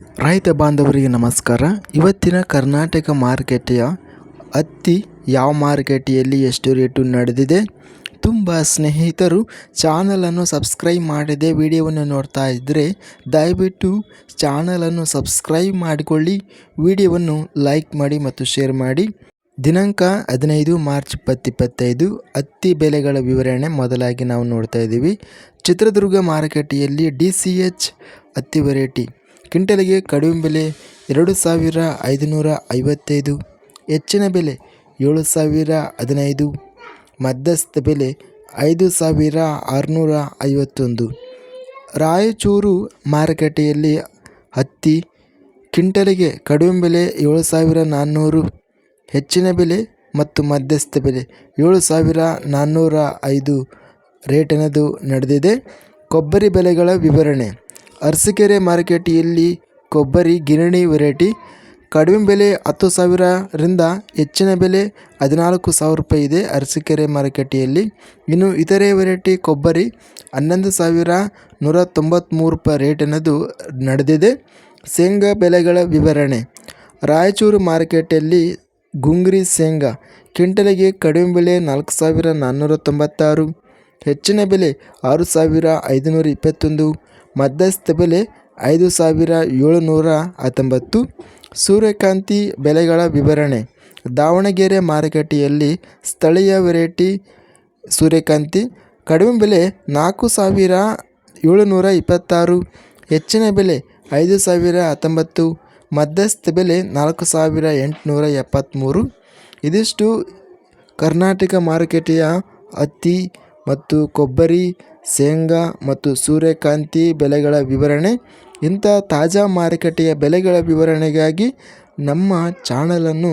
ರೈತ ಬಾಂಧವರಿಗೆ ನಮಸ್ಕಾರ. ಇವತ್ತಿನ ಕರ್ನಾಟಕ ಮಾರುಕಟ್ಟೆಯ ಹತ್ತಿ ಯಾವ ಮಾರುಕಟ್ಟೆಯಲ್ಲಿ ಎಷ್ಟು ರೇಟು ನಡೆದಿದೆ? ತುಂಬ ಸ್ನೇಹಿತರು ಚಾನಲನ್ನು ಸಬ್ಸ್ಕ್ರೈಬ್ ಮಾಡದೆ ವಿಡಿಯೋವನ್ನು ನೋಡ್ತಾ ಇದ್ದರೆ ದಯವಿಟ್ಟು ಚಾನಲನ್ನು ಸಬ್ಸ್ಕ್ರೈಬ್ ಮಾಡಿಕೊಳ್ಳಿ, ವಿಡಿಯೋವನ್ನು ಲೈಕ್ ಮಾಡಿ ಮತ್ತು ಶೇರ್ ಮಾಡಿ. ದಿನಾಂಕ ಹದಿನೈದು ಮಾರ್ಚ್ ಇಪ್ಪತ್ತಿಪ್ಪತ್ತೈದು ಹತ್ತಿ ಬೆಲೆಗಳ ವಿವರಣೆ ಮೊದಲಾಗಿ ನಾವು ನೋಡ್ತಾ ಇದ್ದೀವಿ. ಚಿತ್ರದುರ್ಗ ಮಾರುಕಟ್ಟೆಯಲ್ಲಿ ಡಿ ಸಿ ಎಚ್ ಹತ್ತಿ ವೆರೈಟಿ ಕ್ವಿಂಟಲಿಗೆ ಕಡಿಮೆ ಬೆಲೆ ಎರಡು ಸಾವಿರ ಐದುನೂರ ಐವತ್ತೈದು ಹೆಚ್ಚಿನ ಬೆಲೆ ಏಳು ಸಾವಿರ ಹದಿನೈದು, ಮಧ್ಯಸ್ಥ ಬೆಲೆ ಐದು ಸಾವಿರ ಆರುನೂರ ಐವತ್ತೊಂದು ರಾಯಚೂರು ಮಾರುಕಟ್ಟೆಯಲ್ಲಿ ಹತ್ತಿ ಕ್ವಿಂಟಲಿಗೆ ಕಡಿಮೆ ಬೆಲೆ ಏಳು ಸಾವಿರ ನಾನ್ನೂರು, ಹೆಚ್ಚಿನ ಬೆಲೆ ಮತ್ತು ಮಧ್ಯಸ್ಥ ಬೆಲೆ ಏಳು ಸಾವಿರ ನಾನ್ನೂರ ಐದು ರೇಟಿನದು ನಡೆದಿದೆ. ಕೊಬ್ಬರಿ ಬೆಲೆಗಳ ವಿವರಣೆ. ಅರಸೀಕೆರೆ ಮಾರುಕಟ್ಟೆಯಲ್ಲಿ ಕೊಬ್ಬರಿ, ಗಿರಣಿ ವೆರೈಟಿ. ಕಡಿಮೆ ಬೆಲೆ ಹತ್ತು ಸಾವಿರರಿಂದ ಹೆಚ್ಚಿನ ಬೆಲೆ ಹದಿನಾಲ್ಕು ಸಾವಿರ ರೂಪಾಯಿ ಇದೆ ಅರಸೀಕೆರೆ ಮಾರುಕಟ್ಟೆಯಲ್ಲಿ. ಇನ್ನು ಇತರೆ ವೆರೈಟಿ ಕೊಬ್ಬರಿ ಹನ್ನೊಂದು ಸಾವಿರ ನೂರ ತೊಂಬತ್ತ್ಮೂರು ರೂಪಾಯಿ ರೇಟಿನದು ನಡೆದಿದೆ. ಶೇಂಗಾ ಬೆಲೆಗಳ ವಿವರಣೆ. ರಾಯಚೂರು ಮಾರುಕಟ್ಟೆಯಲ್ಲಿ ಗುಂಗ್ರಿ ಶೇಂಗಾ ಕ್ವಿಂಟಲಿಗೆ ಕಡಿಮೆ ಬೆಲೆ ನಾಲ್ಕು ಸಾವಿರ ನಾನ್ನೂರ ತೊಂಬತ್ತಾರು, ಹೆಚ್ಚಿನ ಬೆಲೆ ಆರು ಸಾವಿರ ಐದುನೂರ ಇಪ್ಪತ್ತೊಂದು ಮಧ್ಯಸ್ಥ ಬೆಲೆ ಐದು ಸಾವಿರ ಏಳುನೂರ ಹತ್ತೊಂಬತ್ತು. ಸೂರ್ಯಕಾಂತಿ ಬೆಲೆಗಳ ವಿವರಣೆ. ದಾವಣಗೆರೆ ಮಾರುಕಟ್ಟೆಯಲ್ಲಿ ಸ್ಥಳೀಯ ವೆರೈಟಿ ಸೂರ್ಯಕಾಂತಿ. ಕಡಿಮೆ ಬೆಲೆ ನಾಲ್ಕು ಸಾವಿರ ಏಳುನೂರ ಇಪ್ಪತ್ತಾರು. ಹೆಚ್ಚಿನ ಬೆಲೆ ಐದು ಸಾವಿರ ಹತ್ತೊಂಬತ್ತು. ಮಧ್ಯಸ್ಥ ಬೆಲೆ ನಾಲ್ಕು ಸಾವಿರ ಎಂಟುನೂರ ಎಪ್ಪತ್ತ್ಮೂರು ಇದಿಷ್ಟು ಕರ್ನಾಟಕ ಮಾರುಕಟ್ಟೆಯ ಹತ್ತಿ ಮತ್ತು ಕೊಬ್ಬರಿ ಶೇಂಗಾ ಮತ್ತು ಸೂರ್ಯಕಾಂತಿ ಬೆಲೆಗಳ ವಿವರಣೆ ಇಂಥ ತಾಜಾ ಮಾರುಕಟ್ಟೆಯ ಬೆಲೆಗಳ ವಿವರಣೆಗಾಗಿ ನಮ್ಮ ಚಾನಲನ್ನು